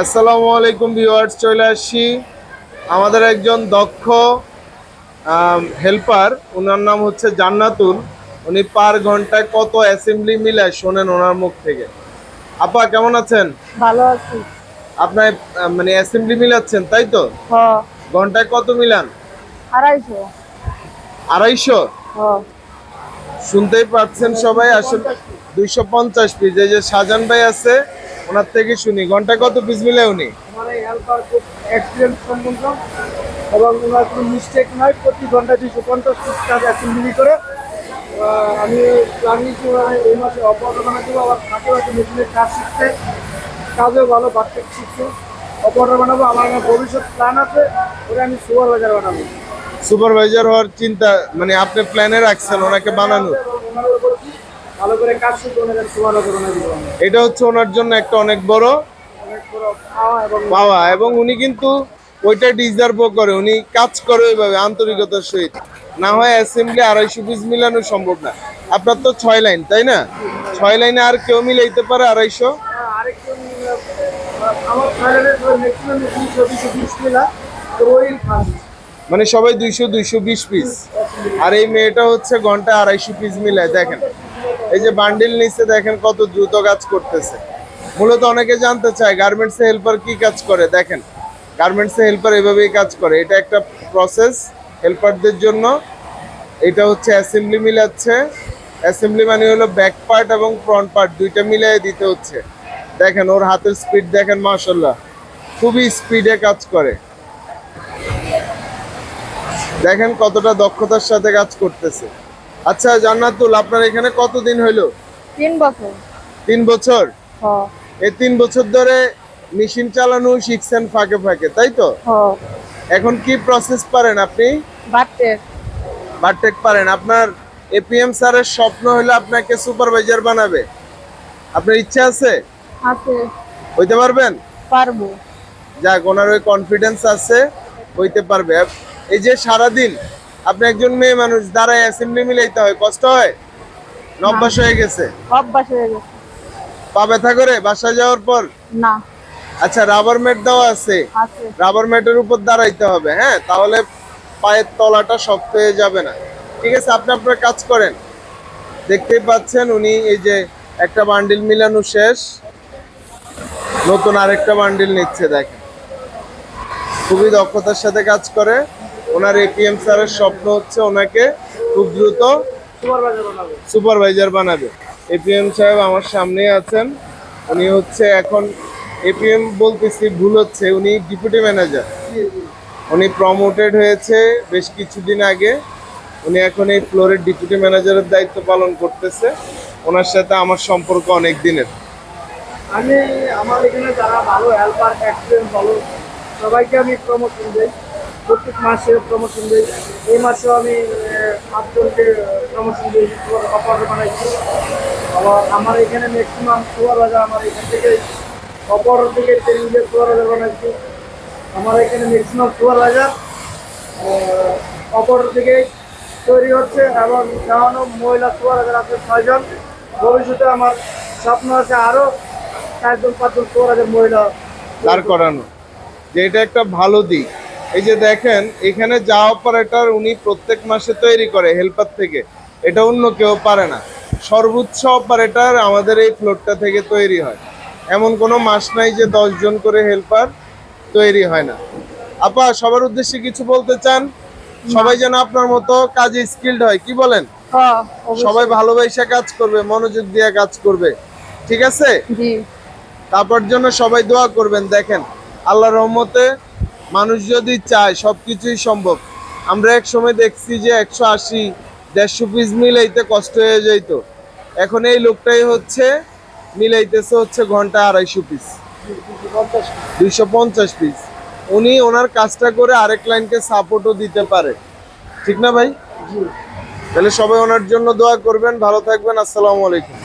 আসসালামু আলাইকুম ভিউয়ার্স চলে আসছি আমাদের একজন দক্ষ হেল্পার ওনার নাম হচ্ছে জান্নাতুল। উনি পার ঘন্টায় কত অ্যাসেম্বলি মিলে শোনেন ওনার মুখ থেকে। আপা কেমন আছেন? ভালো আছি। আপনার মানে অ্যাসেম্বলি মিলাচ্ছেন তাই তো? হ ঘন্টায় কত মিলান? আড়াইশো। আড়াইশো? হ শুনতেই পাচ্ছেন সবাই আসলে দুইশো পঞ্চাশ পিস এই যে শাহজান ভাই আছে ওনার থেকে শুনি। ঘণ্টা কত পিস মিলে উনি? আমার এই হেল্পার খুব এক্সপিরিয়েন্স সম্পন্ন এবং ওনার কোনো মিস্টেক নয় প্রতি ঘন্টায় দুশো পঞ্চাশ পিস কাজ অ্যাসেম্বলি করে। আমি ওনারা এই মাসে অপারেটর বানাতে আবার থাকেও একটা মেশিনের কাজ শিখছে কাজেও ভালো বাড়তে শিখছে। অপারেটর বানাবো আমার আমার ভবিষ্যৎ প্ল্যান আছে ওটা আমি সুপারভাইজার বানাবো। সুপারভাইজার হওয়ার চিন্তা মানে আপনি প্ল্যানে রাখছেন ওনাকে বানানোর? ভালো করে কাজ এটা হচ্ছে ওনার জন্য একটা অনেক বড় পাওয়া এবং উনি কিন্তু ওইটা ডিজার্ভও করে উনি কাজ করে ওইভাবে আন্তরিকতার সহিত। না হয় অ্যাসেম্বলি আড়াইশো পিস মিলানো সম্ভব না। আপনার তো ছয় লাইন তাই না? ছয় লাইনে আর কেউ মিলাইতে পারে আড়াইশো? খান মানে সবাই দুইশো দুইশো বিশ পিস আর এই মেয়েটা হচ্ছে ঘণ্টা আড়াইশো পিস মিলায় দেখেন। এই যে বান্ডিল নিচে দেখেন কত দ্রুত কাজ করতেছে। মূলত অনেকে জানতে চায় গার্মেন্টস হেল্পার কি কাজ করে? দেখেন গার্মেন্টস হেল্পার এভাবেই কাজ করে। এটা একটা প্রসেস হেল্পারদের জন্য। এটা হচ্ছে অ্যাসেম্বলি মিলাচ্ছে অ্যাসেম্বলি মানে হলো ব্যাক পার্ট এবং ফ্রন্ট পার্ট দুইটা মিলিয়ে দিতে হচ্ছে। দেখেন, ওর হাতের স্পিড দেখেন মাশাল্লাহ খুবই স্পিডে কাজ করে। দেখেন কতটা দক্ষতার সাথে কাজ করতেছে। আচ্ছা জান্নাতুল আপনার এখানে কতদিন হইল? তিন বছর। তিন বছর? এই তিন বছর ধরে মেশিন চালানো শিখছেন ফাঁকে ফাঁকে তাই তো? এখন কি প্রসেস পারেন আপনি? বারটেক পারেন। আপনার এপিএম স্যারের স্বপ্ন হলো আপনাকে সুপারভাইজার বানাবে। আপনার ইচ্ছা আছে? আছে। হইতে পারবেন? পারব। যাক ওনার ওই কনফিডেন্স আছে হইতে পারবে। এই যে সারাদিন আপনি একজন মেয়ে মানুষ দাঁড়ায় অ্যাসেম্বলি মিলাইতে হয় কষ্ট হয়? অভ্যাস হয়ে গেছে? অভ্যাস হয়ে গেছে। পা ব্যথা করে বাসায় যাওয়ার পর? না। আচ্ছা রাবার ম্যাট দেওয়া আছে। আছে। রাবার ম্যাটের উপর দাঁড়াইতে হবে হ্যাঁ? তাহলে পায়ের তলাটা শক্ত হয়ে যাবে না। ঠিক আছে আপনি আপনার কাজ করেন। দেখতেই পাচ্ছেন উনি এই যে একটা বান্ডিল মিলানো শেষ। নতুন আরেকটা বান্ডিল নিচ্ছে দেখেন। খুবই দক্ষতার সাথে কাজ করে। ওনার এপিএম স্যারের স্বপ্ন হচ্ছে ওনাকে খুব দ্রুত সুপারভাইজার বানাবে। এপিএম সাহেব আমার সামনেই আছেন। উনি হচ্ছে এখন এপিএম বলতেছি, ভুল হচ্ছে। উনি ডিপুটি ম্যানেজার উনি প্রমোটেড হয়েছে বেশ কিছুদিন আগে। উনি এখন এই ফ্লোরের ডিপুটি ম্যানেজারের দায়িত্ব পালন করতেছে। ওনার সাথে আমার সম্পর্ক অনেক দিনের। আমি, আমার এখানে যারা ভালো হেল্পার এক্সপিরিয়েন্স ভালো, সবাইকে আমি প্রমোশন দিই। প্রত্যেক মাসে প্রমোশন দিই। এই মাসেও আমি আহ, পাঁচজনকে প্রমোশন দিই অফার বানাইছি। আবার আমার এখানে ম্যাক্সিমাম সুপার বাজার আমার এখান থেকে অপর থেকে ট্রেনিং দিয়ে সুপার বাজার বানাইছি। আমার এখানে ম্যাক্সিমাম সুপার বাজার অপর থেকে তৈরি হচ্ছে এবং যেমন মহিলা সুপার বাজার আছে ছয়জন। ভবিষ্যতে আমার স্বপ্ন আছে আরও চারজন পাঁচজন সুপার বাজার মহিলা। দাঁড় করানো যে এটা একটা ভালো দিক। এই যে দেখেন এখানে যা অপারেটর উনি প্রত্যেক মাসে তৈরি করে হেল্পার থেকে এটা অন্য কেউ পারে না। সর্বোচ্চ অপারেটর আমাদের এই ফ্লোরটা থেকে তৈরি হয়। এমন কোনো মাস নাই যে জন করে হেল্পার তৈরি হয় না। আপা সবার উদ্দেশ্যে কিছু বলতে চান? সবাই যেন আপনার মতো কাজে স্কিল্ড হয় কি বলেন? সবাই ভালোবাসা কাজ করবে মনোযোগ দিয়ে কাজ করবে। ঠিক আছে? তারপর জন্য সবাই দোয়া করবেন দেখেন আল্লাহ রহমতে মানুষ যদি চায় সবকিছুই সম্ভব। আমরা এক সময় দেখছি যে একশো আশি দেড়শো পিস মিলাইতে কষ্ট হয়ে যেত এখন এই লোকটাই হচ্ছে মিলাইতেছে হচ্ছে ঘণ্টা আড়াইশো পিস দুইশো পঞ্চাশ পিস উনি ওনার কাজটা করে আরেক লাইনকে সাপোর্টও দিতে পারে। ঠিক না ভাই? তাহলে সবাই ওনার জন্য দোয়া করবেন ভালো থাকবেন আসসালামু আলাইকুম।